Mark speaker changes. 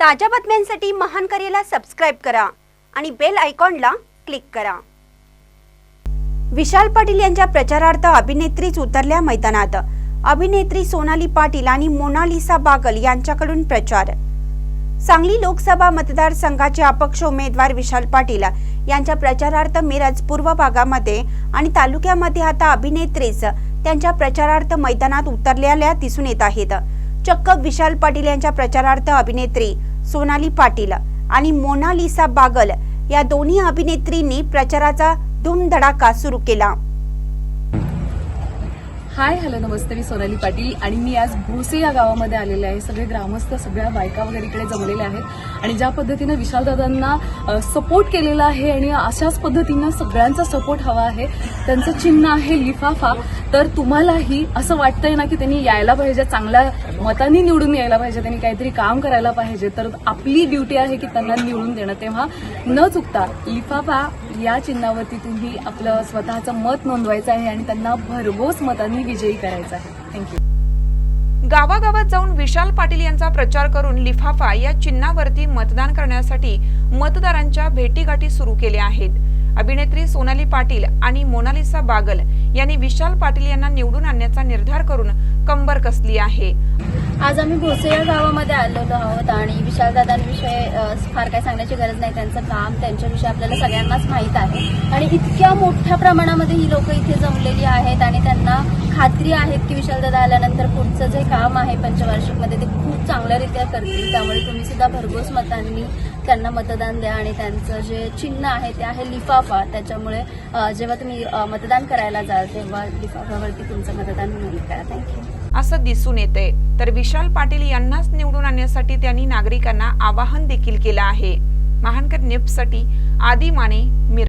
Speaker 1: ताज्या बातम्यांसाठी महान करेला सबस्क्राईब करा आणि बेल आयकॉनला क्लिक करा. विशाल पाटील यांच्या प्रचारार्थ अभिनेत्रीच उतरल्या मैदानात. अभिनेत्री सोनाली पाटील आणि मोनालिसा बागल यांच्याकडून प्रचार. सांगली लोकसभा मतदारसंघाचे अपक्ष उमेदवार विशाल पाटील यांच्या प्रचारार्थ मिरज पूर्व भागामध्ये आणि तालुक्यामध्ये आता अभिनेत्रीच त्यांच्या प्रचारार्थ मैदानात उतरलेल्या दिसून येत आहेत. चक्क विशाल पाटील यांच्या प्रचारार्थ अभिनेत्री सोनाली पाटील आणि मोनालिसा बागल या दोन्ही अभिनेत्रींनी प्रचाराचा धूमधडाका सुरू केला.
Speaker 2: हाय हॅलो नमस्ते मी सोनाली पाटील आणि मी आज भोसे या गावामध्ये आलेले आहे. सगळे ग्रामस्थ सगळ्या बायका वगैरे इकडे जमलेले आहेत आणि ज्या पद्धतीनं विशालदादांना सपोर्ट केलेला आहे आणि अशाच पद्धतीनं सगळ्यांचा सपोर्ट हवा आहे त्यांचं चिन्ह आहे लिफाफा तर तुम्हालाही असं वाटतंय ना की त्यांनी यायला पाहिजे चांगल्या मतांनी निवडून यायला पाहिजे त्यांनी काहीतरी काम करायला पाहिजे. तर आपली ड्युटी आहे की त्यांना निवडून देणं. तेव्हा न चुकता लिफाफा या चिन्हावरती तुम्ही आपलं स्वतःचं मत नोंदवायचं आहे आणि त्यांना भरघोस मतांनी विजयी करायचं आहे. थँक्यू
Speaker 3: गावागावात जाऊन विशाल पाटील यांचा प्रचार करून लिफाफा या चिन्हावरती मतदान करण्यासाठी मतदारांच्या भेटीगाठी सुरू केल्या आहेत. अभिनेत्री सोनाली पाटील आणि मोनालिसा बागल यांनी विशाल पाटील यांना निवडून आणण्याचा निर्धार करून कंबर कसली आहे.
Speaker 4: आज आम्ही भोसे या गावामध्ये आलेलो आहोत आणि विशालदादांविषयी फार काही सांगण्याची गरज नाही. त्यांचं काम त्यांच्याविषयी आपल्याला सगळ्यांनाच माहीत आहे. आणि इतक्या मोठ्या प्रमाणामध्ये ही लोक इथे जमलेली आहेत आणि त्यांना खात्री आहेत की विशालदादा आल्यानंतर पुढचं जे काम आहे पंचवार्षिकमध्ये ते खूप चांगल्यारीत्या करतील. त्यामुळे तुम्ही सुद्धा भरघोस मतांनी त्यांना मतदान द्या आणि त्यांचं जे चिन्ह आहे ते आहे लिफाफा. त्याच्यामुळे जेव्हा तुम्ही मतदान करायला जाल तेव्हा लिफाफावरती तुमचं मतदान नोंद करा थँक्यू.
Speaker 3: असं दिसून येते तर विशाल पाटील यांनाच निवडून आणण्यासाठी त्यांनी नागरिकांना आवाहन देखील केलं आहे. महानकर न्यूजसाठी आदी माने मिर